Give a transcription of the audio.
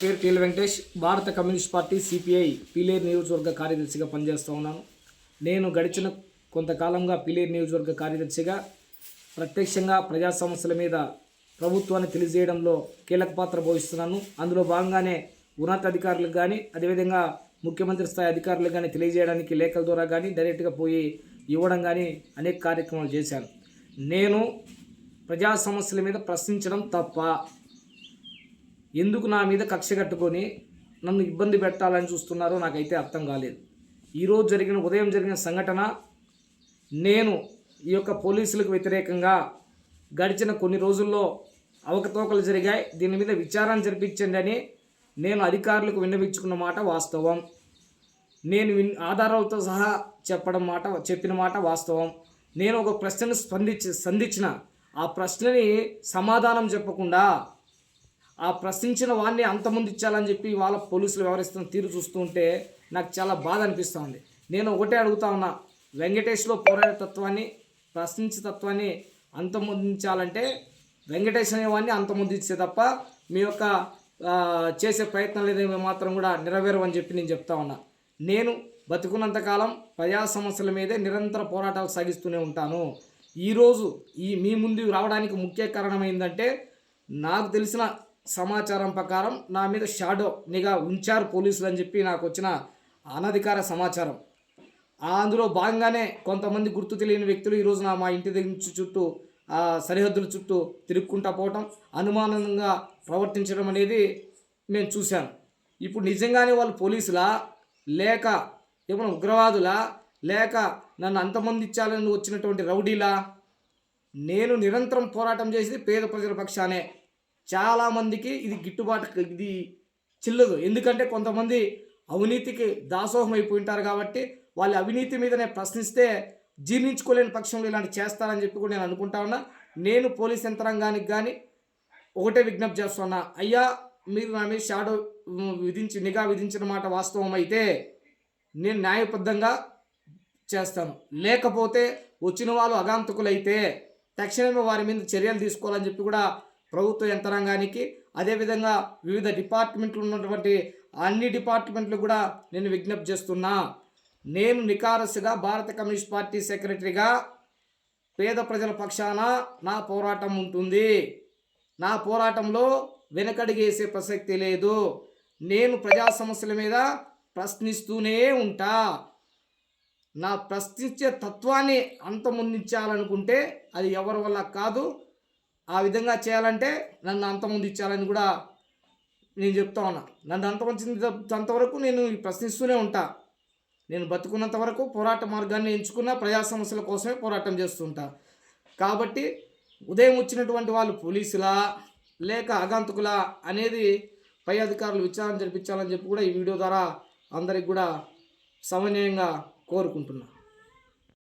పేరు టీల్ వెంకటేష్. భారత communist party CPI Pileru నియోజకవర్గ కార్యదర్శిగా పనిచేస్తూ ఉన్నాను. నేను గడిచిన కొంతకాలంగా పీలేరు నియోజకవర్గ కార్యదర్శిగా ప్రత్యక్షంగా ప్రజా సమస్యల మీద ప్రభుత్వాన్ని తెలియజేయడంలో కీలక పాత్ర పోషిస్తున్నాను. అందులో భాగంగానే ఉన్నతాధికారులకు కానీ అదేవిధంగా ముఖ్యమంత్రి స్థాయి అధికారులకు కానీ తెలియజేయడానికి లేఖల ద్వారా కానీ డైరెక్ట్గా పోయి ఇవ్వడం కానీ అనేక కార్యక్రమాలు చేశాను. నేను ప్రజా సమస్యల మీద ప్రశ్నించడం తప్ప ఎందుకు నా మీద కక్ష కట్టుకొని నన్ను ఇబ్బంది పెట్టాలని చూస్తున్నారో నాకైతే అర్థం కాలేదు. ఈరోజు జరిగిన ఉదయం జరిగిన సంఘటన నేను ఈ యొక్క పోలీసులకు వ్యతిరేకంగా గడిచిన కొన్ని రోజుల్లో అవకతవకలు జరిగాయి. దీని మీద విచారణ జరిపించండి అని నేను అధికారులకు విన్నవించుకున్న మాట వాస్తవం. నేను విన్ ఆధారాలతో సహా చెప్పడం మాట చెప్పిన మాట వాస్తవం. నేను ఒక ప్రశ్నను స్పందించి సంధించిన ఆ ప్రశ్నని సమాధానం చెప్పకుండా ఆ ప్రశ్నించిన వాడిని అంతమంది ఇచ్చాలని చెప్పి వాళ్ళ పోలీసులు వ్యవహరిస్తున్న తీరు చూస్తుంటే నాకు చాలా బాధ అనిపిస్తుంది నేను ఒకటే అడుగుతా ఉన్నా వెంకటేష్లో పోరాడే తత్వాన్ని ప్రశ్నించే తత్వాన్ని అంతమొందించాలంటే వెంకటేష్ అనేవాడిని అంతమొందించే తప్ప మీ యొక్క చేసే ప్రయత్నాలు లేదని మాత్రం కూడా నెరవేరవని చెప్పి నేను చెప్తా ఉన్నా. నేను బతుకున్నంతకాలం ప్రజా సమస్యల మీదే నిరంతర పోరాటాలు సాగిస్తూనే ఉంటాను. ఈరోజు ఈ మీ ముందు రావడానికి ముఖ్య కారణం ఏంటంటే నాకు తెలిసిన సమాచారం ప్రకారం నా మీద షాడో నిఘా ఉంచారు పోలీసులు అని చెప్పి నాకు వచ్చిన అనధికార సమాచారం. అందులో భాగంగానే కొంతమంది గుర్తు తెలియని వ్యక్తులు ఈరోజు నా మా ఇంటి దగ్గర నుంచి చుట్టూ సరిహద్దుల చుట్టూ తిరుక్కుంటా పోవటం అనుమానంగా ప్రవర్తించడం అనేది నేను చూశాను. ఇప్పుడు నిజంగానే వాళ్ళు పోలీసులా? లేక ఏమైనా ఉగ్రవాదులా? లేక నన్ను అంతమంది ఇచ్చాలని వచ్చినటువంటి రౌడీలా? నేను నిరంతరం పోరాటం చేసేది పేద ప్రజల పక్షానే. చాలామందికి ఇది గిట్టుబాటు ఇది చిల్లదు. ఎందుకంటే కొంతమంది అవినీతికి దాసోహం అయిపోయి ఉంటారు కాబట్టి వాళ్ళు అవినీతి మీదనే ప్రశ్నిస్తే జీర్ణించుకోలేని పక్షంలో ఇలాంటి చేస్తారని చెప్పి కూడా నేను అనుకుంటా ఉన్నా. నేను పోలీస్ యంత్రాంగానికి కానీ ఒకటే విజ్ఞప్తి చేస్తున్నా. అయ్యా మీరు నా మీద షాడో విధించి నిఘా విధించిన మాట వాస్తవం అయితే నేను న్యాయబద్ధంగా చేస్తాను. లేకపోతే వచ్చిన వాళ్ళు అగాంతకులైతే తక్షణమే వారి మీద చర్యలు తీసుకోవాలని చెప్పి కూడా ప్రభుత్వ యంత్రాంగానికి అదేవిధంగా వివిధ డిపార్ట్మెంట్లు ఉన్నటువంటి అన్ని డిపార్ట్మెంట్లు కూడా నేను విజ్ఞప్తి చేస్తున్నా. నేను నికారస్గా భారత కమ్యూనిస్ట్ పార్టీ సెక్రటరీగా పేద ప్రజల పక్షాన నా పోరాటం ఉంటుంది. నా పోరాటంలో వెనకడిగేసే ప్రసక్తి లేదు. నేను ప్రజా సమస్యల మీద ప్రశ్నిస్తూనే ఉంటా. నా ప్రశ్నించే తత్వాన్ని అంతమొందించాలనుకుంటే అది ఎవరి వల్ల కాదు ఆ విధంగా చేయాలంటే నన్ను అంతమొందించాలని కూడా నేను చెప్తా ఉన్నా. నన్ను అంతమందించేంతవరకు నేను ప్రశ్నిస్తూనే ఉంటా. నేను బతుకున్నంత వరకు పోరాట మార్గాన్ని ఎంచుకున్న ప్రజా సమస్యల కోసమే పోరాటం చేస్తుంటా కాబట్టి ఉదయం వచ్చినటువంటి వాళ్ళు పోలీసులా లేక ఆగంతకులా అనేది పై అధికారులు విచారణ జరిపించాలని చెప్పి కూడా ఈ వీడియో ద్వారా అందరికి కూడా సమన్వయంగా కోరుకుంటున్నాను